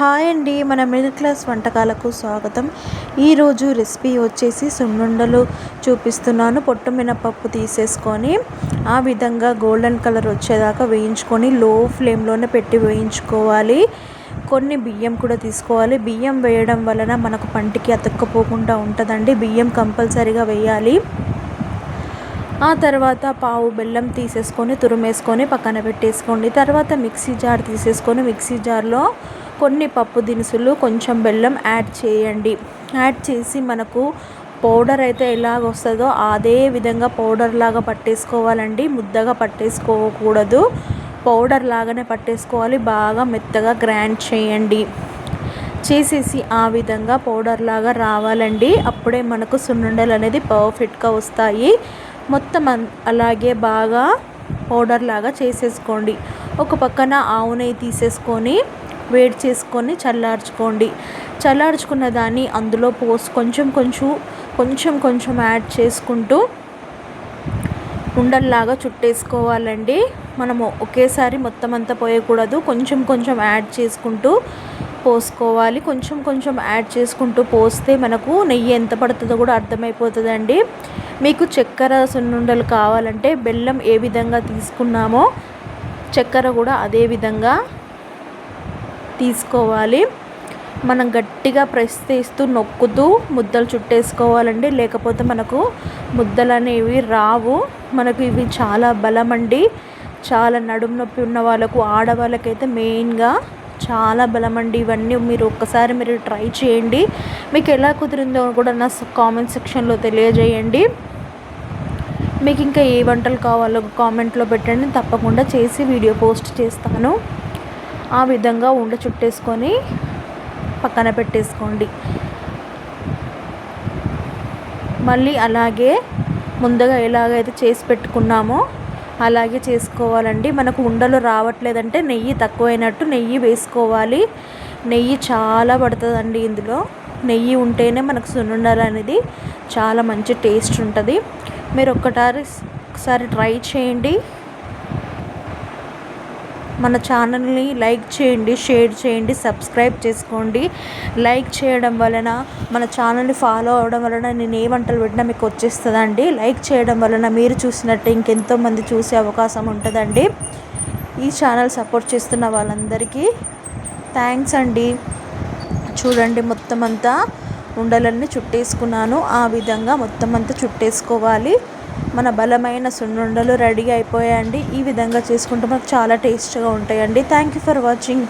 Hi అండి మన middle class వంటకాలకు స్వాగతం. ఈరోజు రెసిపీ వచ్చేసి సున్నుండలు చూపిస్తున్నాను. పొట్టు మినపప్పు తీసేసుకొని ఆ విధంగా గోల్డెన్ కలర్ వచ్చేదాకా వేయించుకొని లో ఫ్లేమ్లోనే పెట్టి వేయించుకోవాలి. కొన్ని బియ్యం కూడా తీసుకోవాలి. బియ్యం వేయడం వలన మనకు పంటికి అతుక్కపోకుండా ఉంటుందండి. బియ్యం కంపల్సరీగా వేయాలి. ఆ తర్వాత పావు బెల్లం తీసేసుకొని తురిమేసుకొని పక్కన పెట్టేసుకోండి. తర్వాత మిక్సీ జార్ తీసేసుకొని మిక్సీ జార్లో కొన్ని పప్పు దినుసులు కొంచెం బెల్లం యాడ్ చేయండి. యాడ్ చేసి మనకు పౌడర్ అయితే ఎలాగ వస్తుందో అదే విధంగా పౌడర్ లాగా పట్టేసుకోవాలండి. ముద్దగా పట్టేసుకోకూడదు. పౌడర్ లాగానే పట్టేసుకోవాలి. బాగా మెత్తగా గ్రైండ్ చేయండి. చేసేసి ఆ విధంగా పౌడర్ లాగా రావాలండి. అప్పుడే మనకు సున్నుండలు అనేది పర్ఫెక్ట్గా వస్తాయి. మొత్తం అలాగే బాగా పౌడర్ లాగా చేసేసుకోండి. ఒక పక్కన ఆవు నెయ్యి తీసేసుకొని వేడి చేసుకొని చల్లార్చుకోండి. చల్లార్చుకున్న దాన్ని అందులో పోసి కొంచెం కొంచెం కొంచెం కొంచెం యాడ్ చేసుకుంటూ ఉండల్లాగా చుట్టేసుకోవాలండి. మనము ఒకేసారి మొత్తం అంతా పోయకూడదు. కొంచెం కొంచెం యాడ్ చేసుకుంటూ పోసుకోవాలి. కొంచెం కొంచెం యాడ్ చేసుకుంటూ పోస్తే మనకు నెయ్యి ఎంత పడుతుందో కూడా అర్థమైపోతుందండి. మీకు చక్కెర సున్నుండలు కావాలంటే బెల్లం ఏ విధంగా తీసుకున్నామో చక్కెర కూడా అదే విధంగా తీసుకోవాలి. మనం గట్టిగా ప్రెస్ తీస్తూ నొక్కుతూ ముద్దలు చుట్టేసుకోవాలండి. లేకపోతే మనకు ముద్దలు అనేవి రావు. మనకు ఇవి చాలా బలం అండి చాలా నడుము నొప్పి ఉన్న వాళ్ళకు ఆడవాళ్ళకైతే మెయిన్గా చాలా బలమండి. ఇవన్నీ మీరు ఒక్కసారి మీరు ట్రై చేయండి. మీకు ఎలా కుదిరిందో కూడా నా కామెంట్ సెక్షన్లో తెలియజేయండి. మీకు ఇంకా ఏ వంటలు కావాలో కామెంట్లో పెట్టండి. తప్పకుండా చేసి వీడియో పోస్ట్ చేస్తాను. ఆ విధంగా ఉండ చుట్టేసుకొని పక్కన పెట్టేసుకోండి. మళ్ళీ అలాగే ముందుగా ఎలాగైతే చేసి పెట్టుకున్నామో అలాగే చేసుకోవాలండి. మనకు ఉండలు రావట్లేదంటే నెయ్యి తక్కువైనట్టు నెయ్యి వేసుకోవాలి. నెయ్యి చాలా పడుతుందండి ఇందులో. నెయ్యి ఉంటేనే మనకు సున్నుండలు అనేది చాలా మంచి టేస్ట్ ఉంటుంది. మీరు ఒక్కసారి ఒకసారి ట్రై చేయండి. మన ఛానల్ని లైక్ చేయండి షేర్ చేయండి సబ్స్క్రైబ్ చేసుకోండి. లైక్ చేయడం వలన మన ఛానల్ని ఫాలో అవడం వలన నేను ఏ వంటలు పెట్టినా మీకు వచ్చేస్తుందండి. లైక్ చేయడం వలన మీరు చూసినట్టు ఇంకెంతోమంది చూసే అవకాశం ఉంటుందండి. ఈ ఛానల్ సపోర్ట్ చేస్తున్న వాళ్ళందరికీ థ్యాంక్స్ అండి. చూడండి మొత్తం అంతా ఉండలన్నీ చుట్టేసుకున్నాను. ఆ విధంగా మొత్తం అంతా చుట్టేసుకోవాలి. మన బలమైన సున్నుండలు రెడీ అయిపోయాయండి. ఈ విధంగా చేసుకుంటే మనకు చాలా టేస్ట్గా ఉంటాయండి. Thank you for watching